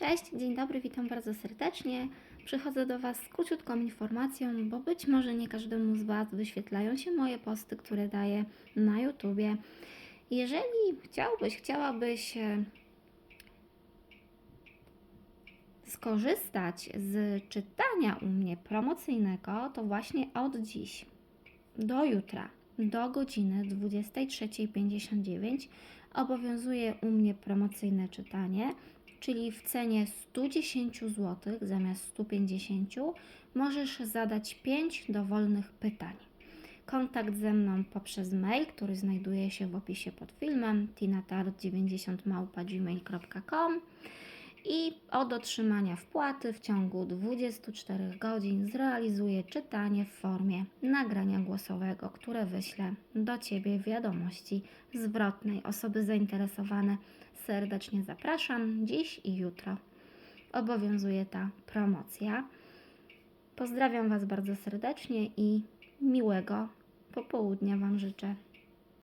Cześć, dzień dobry, witam bardzo serdecznie. Przychodzę do Was z króciutką informacją, bo być może nie każdemu z Was wyświetlają się moje posty, które daję na YouTubie. Jeżeli chciałbyś, chciałabyś e, skorzystać z czytania u mnie promocyjnego, to właśnie od dziś do jutra, do godziny 23.59 obowiązuje u mnie promocyjne czytanie, czyli w cenie 110 zł zamiast 150 możesz zadać 5 dowolnych pytań. Kontakt ze mną poprzez mail, który znajduje się w opisie pod filmem tinatarot90małpa.gmail.com i od otrzymania wpłaty w ciągu 24 godzin zrealizuję czytanie w formie nagrania głosowego, które wyślę do Ciebie wiadomości zwrotnej. Osoby zainteresowane serdecznie zapraszam dziś i jutro. Obowiązuje ta promocja. Pozdrawiam Was bardzo serdecznie i miłego popołudnia Wam życzę.